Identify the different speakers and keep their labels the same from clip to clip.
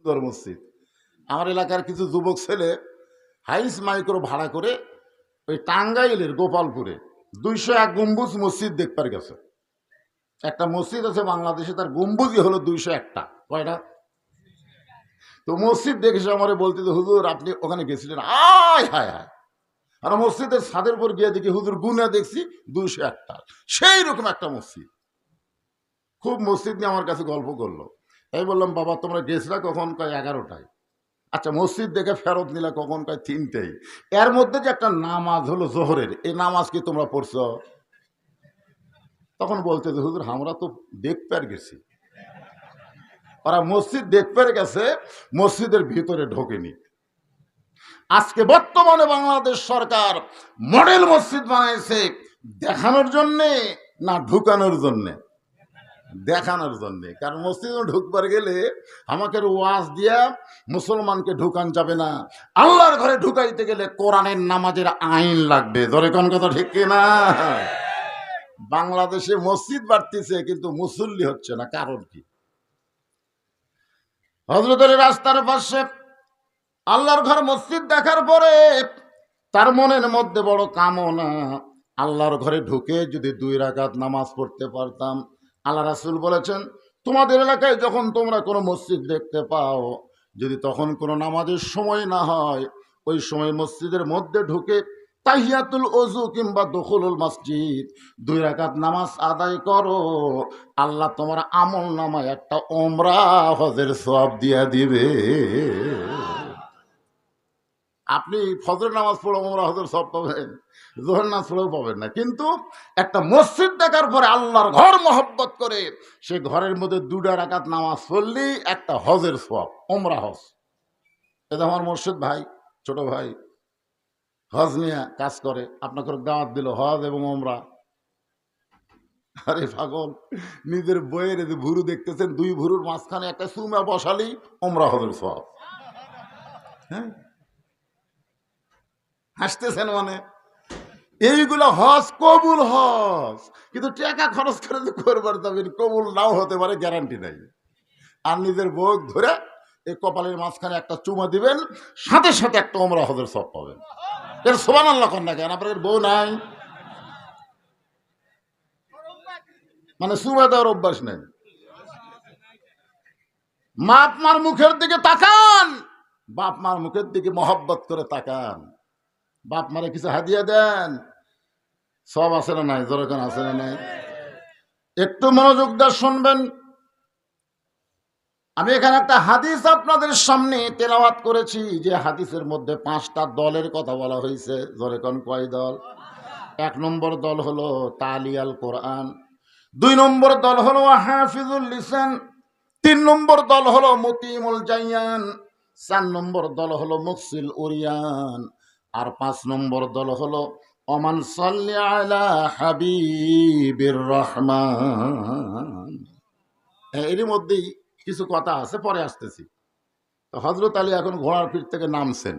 Speaker 1: সুন্দর মসজিদ। আমার এলাকার কিছু যুবক ছেলে হাইস মাইক্রো ভাড়া করে ওই টাঙ্গাইলের গোপালপুরে দুইশো এক গম্বুজ মসজিদ দেখবার গেছে। একটা মসজিদ আছে বাংলাদেশে তার গম্বুজই হলো দুইশো একটা। কয়টা? তো মসজিদ দেখেছে আমার বলতে যে, হুজুর আপনি ওখানে গেছিলেন? আয় হায় হায়। আর মসজিদের ছাদের উপর গিয়ে দেখি হুজুর গুনা দেখছি দুইশো একটা। সেই রকম একটা মসজিদ। খুব মসজিদ নিয়ে আমার কাছে গল্প করল। আমি বললাম, বাবা, তোমরা গেছলা কখন? কয়, এগারোটায়। আচ্ছা মসজিদ দেখে ফেরত নিলা কখন? কয়, তিনটেই। এর মধ্যে যে একটা নামাজ হলো জোহরের, এই নামাজ কি তোমরা পড়ছ? তখন বলতে যে, হুজুর, আমরা তো দেখতে গেছি। ওরা মসজিদ দেখতে গেছে, মসজিদের ভিতরে ঢোকেনি। আজকে বর্তমানে বাংলাদেশ সরকার মডেল মসজিদ বানাইছে দেখানোর জন্যে না ঢুকানোর জন্যে? দেখানোর জন্যে। কারণ মসজিদে ঢুকবার গেলে আমাকে ওয়াজ দিয়া মুসলমানকে ঢুকান যাবে না। আল্লাহর ঘরে ঢুকাইতে গেলে কোরআনের নামাজের আইন লাগবে। ধরে কোন কথা ঠিক না? বাংলাদেশে মসজিদ বাড়তিছে, কিন্তু মুসল্লি হচ্ছে না। কারণ কি? হজরতের রাস্তার পাশে আল্লাহর ঘর মসজিদ দেখার পরে তার মনের মধ্যে বড় কামনা, আল্লাহর ঘরে ঢুকে যদি দুই রাকাত নামাজ পড়তে পারতাম আল্লাহ রাসুল বলেছেন, তোমাদের এলাকায় যখন তোমরা কোনো মসজিদ দেখতে পাও, যদি তখন কোনো নামাজের সময় না হয়, ওই সময় মসজিদের মধ্যে ঢুকে তাহিয়াতুল অজু কিংবা দখলুল মসজিদ, দুই রাকাত নামাজ আদায় করো, আল্লাহ তোমার আমল নামায় একটা ওমরা হজের সব দিয়া দিবে। আপনি ফজর নামাজ পড়ে ওমরা হজর সব পাবেন জোহর নামাজ পড়েও পাবেন না। কিন্তু একটা মসজিদ দেখার পরে আল্লাহর ঘর মহব্বত করে সে ঘরের মধ্যে দুটা রাকাত নামাজ পড়লেই একটা হজের সব ওমরা হজ। এটা আমার মসজিদ ভাই, ছোট ভাই, হজ নিয়ে কাজ করে, আপনাকে দাওয়াত দিল, হজ এবং ওমরা আরে পাগল, নিজের বইয়ের যে ভুরু দেখতেছেন, দুই ভুরুর মাঝখানে একটা সুমা বসালি ওমরা হজের সব হ্যাঁ? হাসতেছেন মানে? এইগুলো হজ কবুল হজ। কিন্তু টাকা খরচ করে যে করবার যাবেন কবুল নাও হতে পারে গ্যারান্টি নাই। আর নিজের বউ ধরে এই কপালের মাঝখানে একটা চুমা দিবেন, সাথে সাথে একটা ওমরা হজের সব পাবেন। এর সোমান আল্লাহ কন্যা কেন? আপনাদের বউ নাই। মানে চুমা দেওয়ার অভ্যাস নেই। বাপ মার মুখের দিকে তাকান। বাপ মার মুখের দিকে মহব্বত করে তাকান। বাপ মারে কিছু হাদিয়া দেন। সব আছে না নাই? যেরকম আছে না নাই? একটু মনোযোগ দিয়ে শুনবেন। আমি এখানে একটা হাদিস আপনাদের সামনে তেলাওয়াত করেছি, যে হাদিসের মধ্যে পাঁচটা দলের কথা বলা হয়েছে। যেরকম কয় দল? এক নম্বর দল হলো তালিয়াল কোরআন, দুই নম্বর দল হলো হাফিজুল লিসান, তিন নম্বর দল হলো মতিমুল জাইয়ান, চার নম্বর দল হলো মুকসিল উরিয়ান। আর পাঁচ নম্বর দল হলো অমান আলা হাবিবির রহমান। হ্যাঁ, এরই মধ্যেই কিছু কথা আছে পরে আসতেছি। তো হজরত আলী এখন ঘোড়ার পিঠ থেকে নামছেন।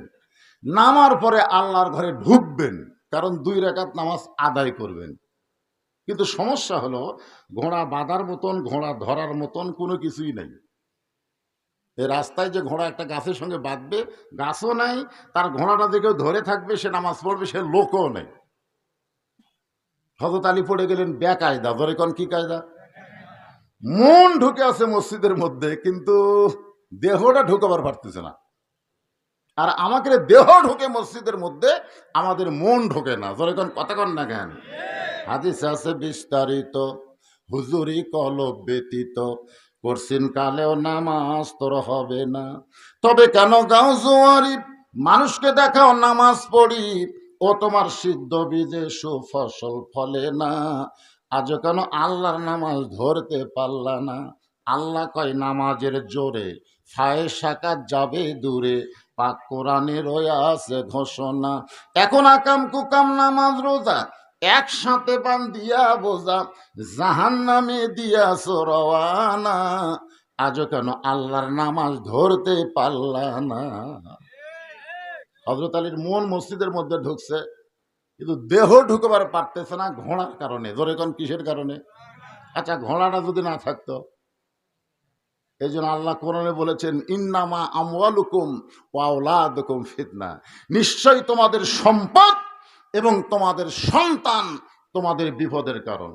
Speaker 1: নামার পরে আল্লাহর ঘরে ঢুকবেন কারণ দুই রেখাত নামাজ আদায় করবেন। কিন্তু সমস্যা হলো ঘোড়া বাঁধার মতন ঘোড়া ধরার মতন কোনো কিছুই নেই। এই রাস্তায় যে ঘোড়া একটা গাছের সঙ্গে বাঁধবে, গাছও নাই, তার ঘোড়াটা দেখে ধরে থাকবে, সে নামাজ পড়বে, সে লোকও নেই। হজরত আলী পড়ে গেলেন বেকায়দা। ধরে কোন কি কায়দা? মন ঢুকে আছে মসজিদের মধ্যে, কিন্তু দেহটা ঢুকাবার পারতেছে না। আর আমাকে দেহ ঢুকে মসজিদের মধ্যে, আমাদের মন ঢোকে না। ধরে কোন কথা কন না কেন? হাদিস আছে বিস্তারিত, হুজুরি কলব ব্যতীত করছিন কালেও নামাজ তোর হবে না। তবে কেন গাও জোয়ারি মানুষকে দেখাও নামাজ পড়ি? ও তোমার সিদ্ধ বীজে সুফসল ফলে না। আজ কেন আল্লাহর নামাজ ধরতে পারলা না? আল্লাহ কয়, নামাজের জোরে ফায়ে সাকাত যাবে দূরে। পাক কোরআনে রয়ে আছে ঘোষণা। এখন আকাম কুকাম নামাজ রোজা একসাথে পান দিয়া বোঝা জাহান নামে দিয়াছ রওয়ানা। আজও কেন আল্লাহর নামাজ ধরতে পারলা না? হজরত আলীর মন মসজিদের মধ্যে ঢুকছে, কিন্তু দেহ ঢুকবার পারতেছে না ঘোড়ার কারণে। ধরে কোন কিসের কারণে? আচ্ছা ঘোড়াটা যদি না থাকতো, এই জন্য আল্লাহ কোরআনে বলেছেন, ইন্নামা আমওয়ালুকুম ওয়াউলাদুকুম ফিতনা। নিশ্চয়ই তোমাদের সম্পদ এবং তোমাদের সন্তান তোমাদের বিপদের কারণ।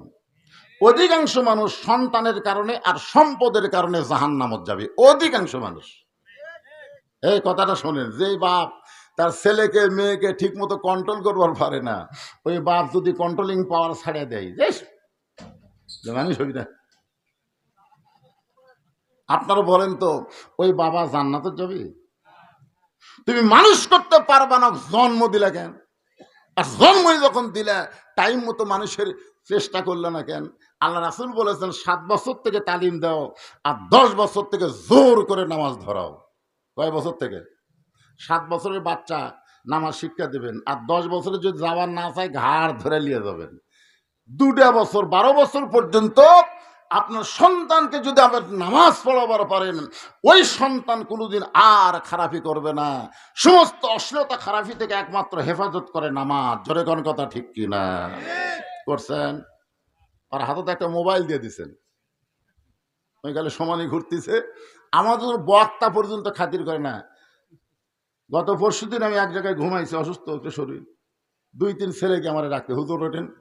Speaker 1: অধিকাংশ মানুষ সন্তানের কারণে আর সম্পদের কারণে জাহান্নামত যাবে। অধিকাংশ মানুষ। এই কথাটা শোনেন, যে বাপ তার ছেলেকে, মেয়েকে ঠিক মতো কন্ট্রোল করবার পারে না, ওই বাপ যদি কন্ট্রোলিং পাওয়ার ছাড়িয়ে দেয় বেশ মানুষ হবি না আপনারা বলেন তো, ওই বাবা জান্নাতে যাবে? তুমি মানুষ করতে পারবা না, জন্ম দিলে কেন? আর জন্মই যখন দিলে টাইম মতো মানুষের চেষ্টা করলে না কেন? আল্লাহ রাসুল বলেছেন, সাত বছর থেকে তালিম দাও, আর দশ বছর থেকে জোর করে নামাজ ধরাও। কয় বছর থেকে? সাত বছরের বাচ্চা নামাজ শিক্ষা দেবেন, আর দশ বছরে যদি যাওয়ার না চায়, ঘাড় ধরে নিয়ে যাবেন। দুটা বছর, বারো বছর পর্যন্ত আপনার সন্তানকে যদি আবার নামাজ পড়াবার পারেন, ওই সন্তান কোনোদিন আর খারাপি করবে না। সমস্ত অশ্লীলতা খারাপি থেকে একমাত্র হেফাজত করে নামাজ। জোরে কোন কথা ঠিক কি না করছেন? আর হাতে একটা মোবাইল দিয়ে দিছেন। ওই গেলে সমানই ঘুরতেছে। আমাদের বক্তা পর্যন্ত খাতির করে না। গত পরশু দিন আমি এক জায়গায় ঘুমাইছি, অসুস্থ হচ্ছে শরীর। দুই, তিন ছেলেকে আমার রাখতে হুজুর ওঠেন?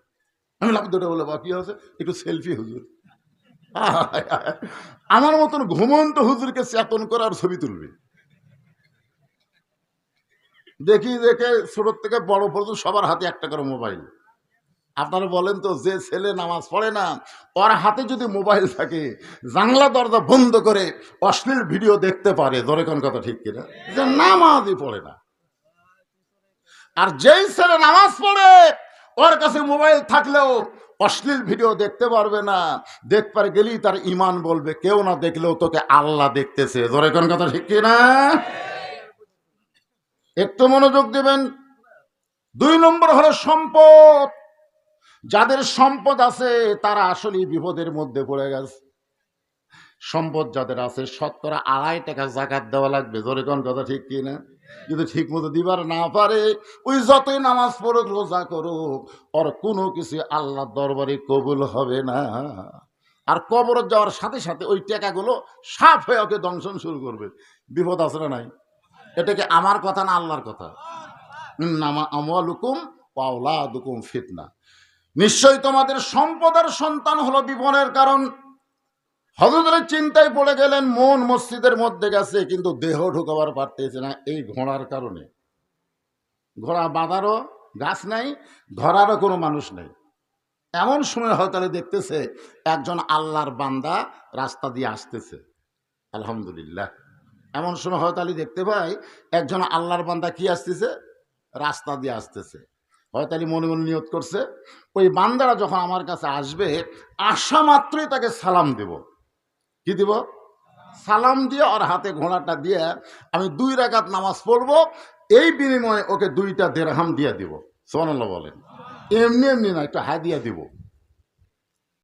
Speaker 1: আমি লাভ দুটো বলে বা কি হয়েছে? একটু সেলফি, হুজুর। আমার মতন ঘুমন্ত হুজুরকে চেতন করার ছবি তুলবে। দেখি, দেখে ছোট থেকে বড় পর্যন্ত সবার হাতে একটা করে মোবাইল। আপনারা বলেন তো, যে ছেলে নামাজ পড়ে না, ওর হাতে যদি মোবাইল থাকে, জানলা দরজা বন্ধ করে অশ্লীল ভিডিও দেখতে পারে। ধরে কোন কথা ঠিক কিনা? যে নামাজই পড়ে না। আর যেই ছেলে নামাজ পড়ে, ওর কাছে মোবাইল থাকলেও অশ্লীল ভিডিও দেখতে পারবে না। দেখবার গেলেই তার ইমান বলবে। কেউ না দেখলেও তোকে আল্লাহ দেখতেছে। ধরে কোন কথা ঠিক কিনা? একটু মনোযোগ দেবেন। দুই নম্বর হলো সম্পদ। যাদের সম্পদ আছে, তারা আসলেই বিপদের মধ্যে পড়ে গেছে। সম্পদ যাদের আছে, শতকরা আড়াই টাকা জাকাত দেওয়া লাগবে। ধরে কোন কথা ঠিক কি না যদি ঠিক মতো দিবার না পারে, ওই যতই নামাজ পড়ুক, রোজা করুক ওর কোনো কিছু আল্লাহ দরবারে কবুল হবে না। আর কবর যাওয়ার সাথে সাথে ওই টাকাগুলো সাফ হয়ে ওকে দংশন শুরু করবে। বিপদ আছে না নাই? এটাকে আমার কথা না আল্লাহর কথা? নামা আমলুকুম পাওলা দুকুম ফিতনা। নিশ্চয়ই তোমাদের সম্পদের সন্তান হলো বিপনের কারণ। হজরতের চিন্তায় পড়ে গেলেন, মন মসজিদের মধ্যে গেছে, কিন্তু দেহ ঢুকাবার পারতেছে না, এই ঘোড়ার কারণে। ঘোড়া বাঁধারও গাছ নাই, ধরারও কোনো মানুষ নেই। এমন সময় হয়তো দেখতেছে, একজন আল্লাহর বান্দা রাস্তা দিয়ে আসতেছে। আলহামদুলিল্লাহ। এমন সময় হয়তো দেখতে পাই, একজন আল্লাহর বান্দা কি আসতেছে? রাস্তা দিয়ে আসতেছে। হয়তো আলী মনে মনে নিয়ত করছে, ওই বান্দারা যখন আমার কাছে আসবে আসা মাত্রই তাকে সালাম দেব। কি দিব? সালাম দিয়ে আর হাতে ঘোড়াটা দিয়ে আমি দুই রাকাত নামাজ পড়ব, এই বিনিময়ে ওকে দুইটা দেড়হাম দিয়ে দিব। সোনাল্লাহ বলেন। এমনি এমনি না, একটু হাদিয়া দিব।